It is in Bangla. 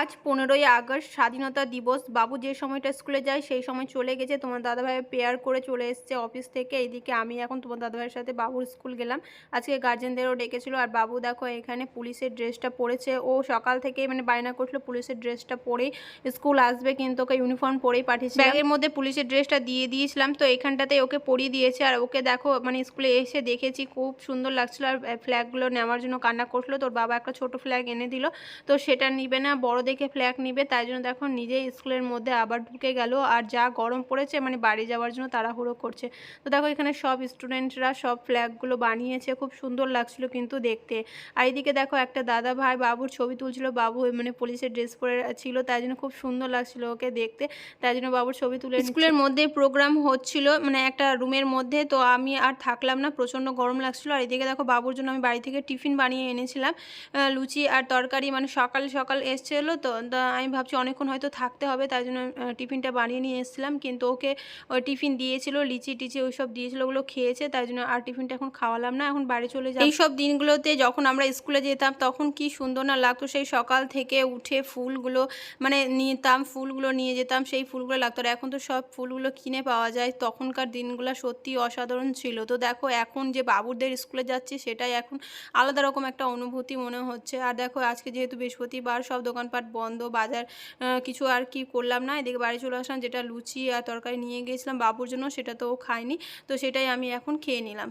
আজ পনেরোই আগস্ট স্বাধীনতা দিবস। বাবু যে সময়টা স্কুলে যায়, সেই সময় চলে গেছে। তোমার দাদাভাই পেয়ার করে চলে এসছে অফিস থেকে। এইদিকে আমি এখন তোমার দাদাভাইয়ের সাথে বাবুর স্কুল গেলাম। আজকে গার্জেনদেরও ডেকেছিল। আর বাবু দেখো, এখানে পুলিশের ড্রেসটা পরেছে। ও সকাল থেকে মানে বায়না করছিল পুলিশের ড্রেসটা পরেই স্কুল আসবে, কিন্তু ওকে ইউনিফর্ম পরেই পাঠিয়েছে ব্যাগের মধ্যে পুলিশের ড্রেসটা দিয়ে দিয়েছিলাম। তো এখানটাতে ওকে পরিয়ে দিয়েছে। আর ওকে দেখো মানে স্কুলে এসে দেখেছি, খুব সুন্দর লাগছিল। আর ফ্ল্যাগগুলো নেওয়ার জন্য কান্না করছিল। তোর বাবা একটা ছোট ফ্ল্যাগ এনে দিল। তো সেটা নিবে না। বড় দেখে ফ্ল্যাগ নিবে, তাই জন্য দেখো নিজেই স্কুলের মধ্যে আবার ঢুকে গেল। আর যা গরম পড়েছে মানে বাড়ি যাওয়ার জন্য তাড়াহুড়ো করছে। তো দেখো এখানে সব স্টুডেন্টরা সব ফ্ল্যাগগুলো বানিয়েছে, খুব সুন্দর লাগছিল কিন্তু দেখতে। আর এইদিকে দেখো একটা দাদা ভাই বাবুর ছবি তুলছিল, বাবু মানে পুলিশের ড্রেস পরে ছিল, তাই জন্য খুব সুন্দর লাগছিল ওকে দেখতে। তাই জন্য বাবুর ছবি তুলে স্কুলের মধ্যে প্রোগ্রাম হচ্ছিল মানে একটা রুমের মধ্যে, তো আমি আর থাকলাম না, প্রচণ্ড গরম লাগছিল। আর এদিকে দেখো বাবুর জন্য আমি বাড়ি থেকে টিফিন বানিয়ে এনেছিলাম। লুচি আর তরকারি মানে সকাল সকাল এসছিলো তো, তা আমি ভাবছি অনেকক্ষণ হয়তো থাকতে হবে, তাই জন্য টিফিনটা বানিয়ে নিয়ে এসেছিলাম। কিন্তু ওকে ওই টিফিন দিয়েছিল, লিচি টিচি ওইসব দিয়েছিল, ওগুলো খেয়েছে, তাই জন্য আর টিফিনটা এখন খাওয়ালাম না, এখন বাড়ি চলে যাই এইসব দিনগুলোতে যখন আমরা স্কুলে যেতাম, তখন কি সুন্দর না লাগতো, সেই সকাল থেকে উঠে ফুলগুলো মানে নিতাম, ফুলগুলো নিয়ে যেতাম, সেই ফুলগুলো লাগতো। আর এখন তো সব ফুলগুলো কিনে পাওয়া যায়, তখনকার দিনগুলো সত্যি অসাধারণ ছিল। তো দেখো, এখন যে বাবুরদের স্কুলে যাচ্ছি, সেটাই এখন আলাদা রকম একটা অনুভূতি মনে হচ্ছে। আর দেখো, আজকে যেহেতু বৃহস্পতিবার, সব দোকানপাট বন্ধ, বাজার কিছু আর কি করলাম না। এদিকে বাড়ি চলে আসলাম, যেটা লুচি আর তরকারি নিয়ে গিয়েছিলাম, বাবুর জন্য সেটা তো ও খায়নি। তো সেটাই আমি এখন খেয়ে নিলাম।